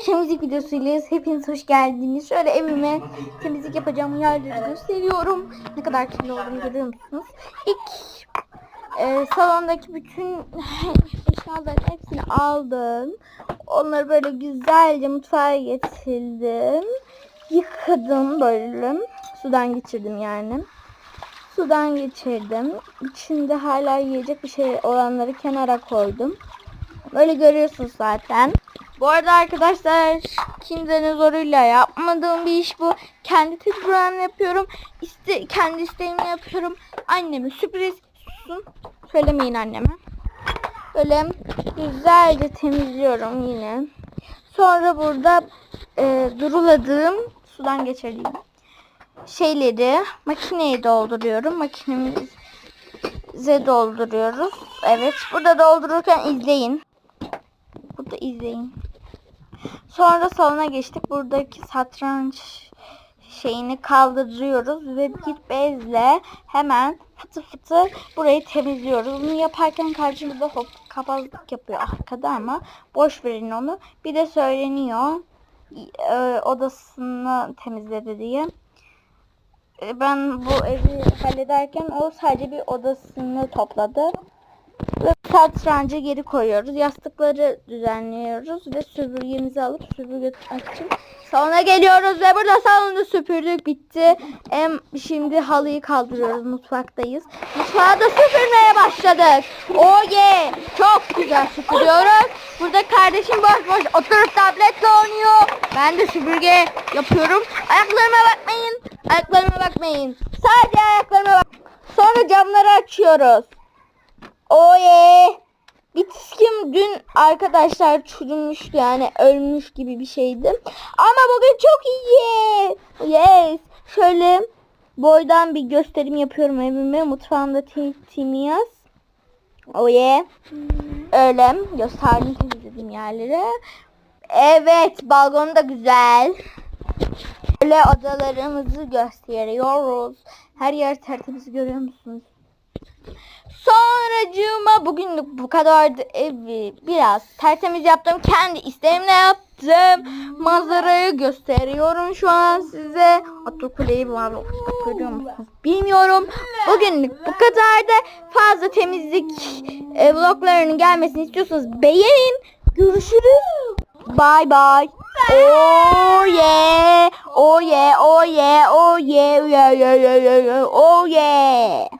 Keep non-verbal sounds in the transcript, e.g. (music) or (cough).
bir temizlik videosuyla hepiniz hoş geldiniz. Şöyle evime temizlik yapacağım yerleri gösteriyorum. Ne kadar kirli olduğunu görüyor musunuz? İlk e, salondaki bütün (laughs) eşyaların hepsini aldım. Onları böyle güzelce mutfağa getirdim. Yıkadım böyle. Sudan geçirdim yani. Sudan geçirdim. İçinde hala yiyecek bir şey olanları kenara koydum. Böyle görüyorsunuz zaten. Bu arada arkadaşlar kimsenin zoruyla yapmadığım bir iş bu. Kendi tecrübemle yapıyorum. İste, kendi isteğimle yapıyorum. Anneme sürpriz susun. Söylemeyin anneme. Böyle güzelce temizliyorum yine. Sonra burada e, duruladığım sudan geçirdiğim şeyleri makineye dolduruyorum. Makinemize dolduruyoruz. Evet. Burada doldururken izleyin. Burada izleyin. Sonra salona geçtik. Buradaki satranç şeyini kaldırıyoruz ve bir bezle hemen fıtı fıtı burayı temizliyoruz. Bunu yaparken kardeşim burada hop kapazlık yapıyor arkada ama boş verin onu. Bir de söyleniyor e, odasını temizledi diye. E, Ben bu evi hallederken o sadece bir odasını topladı. Ve satrancı geri koyuyoruz. Yastıkları düzenliyoruz ve süpürgemizi alıp süpürge tutmak için salona geliyoruz ve burada salonu süpürdük bitti. Em, şimdi halıyı kaldırıyoruz mutfaktayız. Mutfağı da süpürmeye başladık. Oh yeah! Çok güzel süpürüyoruz. Burada kardeşim boş boş oturup tabletle oynuyor. Ben de süpürge yapıyorum. Ayaklarıma bakmayın. Ayaklarıma bakmayın. Sadece ayaklarıma bak. Sonra camları açıyoruz. Oye. Bitiskim dün arkadaşlar çürümüştü yani ölmüş gibi bir şeydi. Ama bugün çok iyi. Yes. Şöyle boydan bir gösterim yapıyorum evime. Mutfağımda timiyaz. Oye. Öyle gösterdim temizledim yerleri. Evet balkon da güzel. Böyle odalarımızı gösteriyoruz. Her yer tertemiz görüyor musunuz? Sonracığıma bugünlük bu kadardı evi biraz tertemiz yaptım. Kendi isteğimle yaptım. Manzarayı gösteriyorum şu an size. Atakuleyi var görüyor musunuz? Bilmiyorum. Bugünlük bu kadardı. Fazla temizlik e, vloglarının gelmesini istiyorsanız beğenin. Görüşürüz. Bye bye. Oh yeah. Oh yeah. Oh yeah. Oh yeah. Yeah yeah yeah. yeah. Oh yeah.